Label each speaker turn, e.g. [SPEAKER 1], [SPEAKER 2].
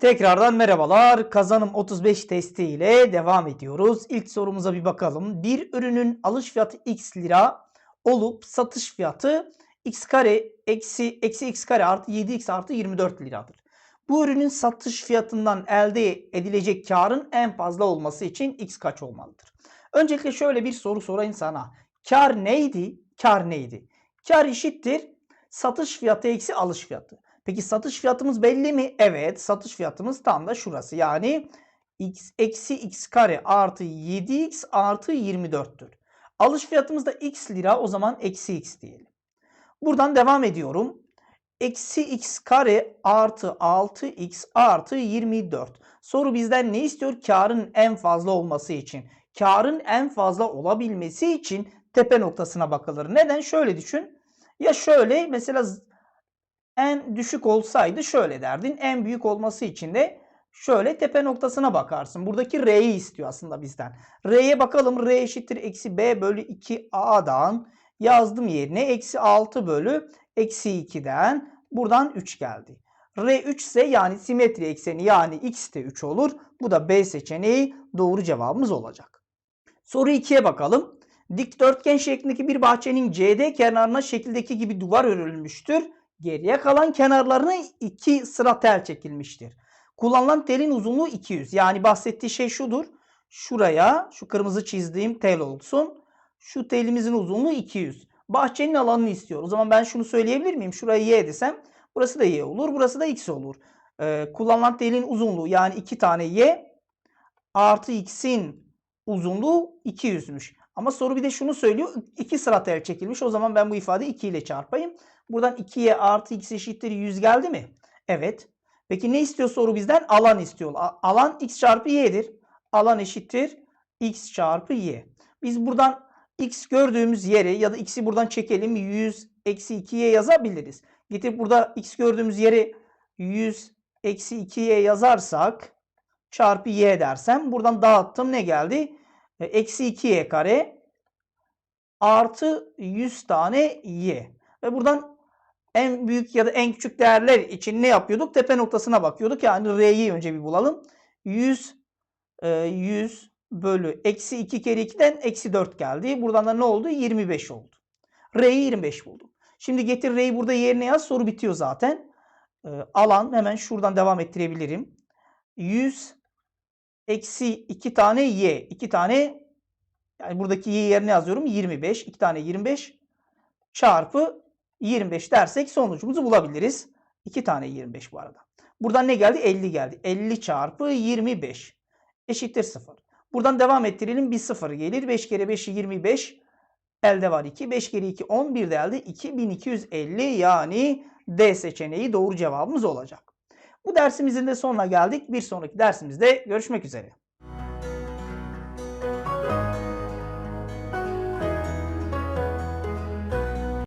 [SPEAKER 1] Tekrardan merhabalar. Kazanım 35 testi ile devam ediyoruz. İlk sorumuza bir bakalım. Bir ürünün alış fiyatı x lira olup satış fiyatı x kare eksi, eksi x kare artı 7x artı 24 liradır. Bu ürünün satış fiyatından elde edilecek karın en fazla olması için x kaç olmalıdır? Öncelikle şöyle bir soru sorayım sana. Kar neydi? Kar neydi? Kar eşittir satış fiyatı eksi alış fiyatı. Peki satış fiyatımız belli mi? Evet satış fiyatımız tam da şurası. Yani x eksi x kare artı 7x artı 24'tür. Alış fiyatımız da x lira o zaman eksi x diyelim. Buradan devam ediyorum. Eksi x kare artı 6x artı 24. Soru bizden ne istiyor? Karın en fazla olması için. Karın en fazla olabilmesi için tepe noktasına bakılır. Neden? Şöyle düşün. Ya şöyle mesela en düşük olsaydı şöyle derdin. En büyük olması için de şöyle tepe noktasına bakarsın. Buradaki R'yi istiyor aslında bizden. R'ye bakalım. R eşittir eksi B bölü 2A'dan yazdım yerine. Eksi 6 bölü eksi 2'den buradan 3 geldi. R 3 ise yani simetri ekseni yani X de 3 olur. Bu da B seçeneği doğru cevabımız olacak. Soru 2'ye bakalım. Dikdörtgen şeklindeki bir bahçenin CD kenarına şekildeki gibi duvar örülmüştür. Geriye kalan kenarlarına iki sıra tel çekilmiştir. Kullanılan telin uzunluğu 200. Yani bahsettiği şey şudur. Şuraya şu kırmızı çizdiğim tel olsun. Şu telimizin uzunluğu 200. Bahçenin alanını istiyor. O zaman ben şunu söyleyebilir miyim? Şurayı y desem burası da y olur. Burası da x olur. Ee, kullanılan telin uzunluğu yani 2 tane y artı x'in uzunluğu 200'müş. Ama soru bir de şunu söylüyor. 2 sıra tel çekilmiş. O zaman ben bu ifadeyi 2 ile çarpayım. Buradan 2y artı x eşittir 100 geldi mi? Evet. Peki ne istiyor soru bizden? Alan istiyor. Alan x çarpı y'dir. Alan eşittir x çarpı y. Biz buradan x gördüğümüz yere ya da x'i buradan çekelim. 100 eksi 2y yazabiliriz. Getirip burada x gördüğümüz yere 100 eksi 2y yazarsak çarpı y dersem buradan dağıttım ne geldi? E, Eksi 2y kare artı 100 tane y. Ve buradan en büyük ya da en küçük değerler için ne yapıyorduk? Tepe noktasına bakıyorduk. Yani r'yi önce bir bulalım. 100 e, 100 bölü eksi 2 kere 2'den eksi 4 geldi. Buradan da ne oldu? 25 oldu. R'yi 25 buldum. Şimdi getir R'yi burada yerine yaz. Soru bitiyor zaten. E, alan hemen şuradan devam ettirebilirim. 100 eksi 2 tane y. 2 tane yani buradaki y yerine yazıyorum. 25. 2 tane 25 çarpı 25 dersek sonucumuzu bulabiliriz. 2 tane 25 bu arada. Buradan ne geldi? 50 geldi. 50 çarpı 25 eşittir 0. Buradan devam ettirelim. Bir 0 gelir. 5 kere 5 25. Elde var 2. 5 kere 2 11 de elde. 2250 yani D seçeneği doğru cevabımız olacak. Bu dersimizin de sonuna geldik. Bir sonraki dersimizde görüşmek üzere.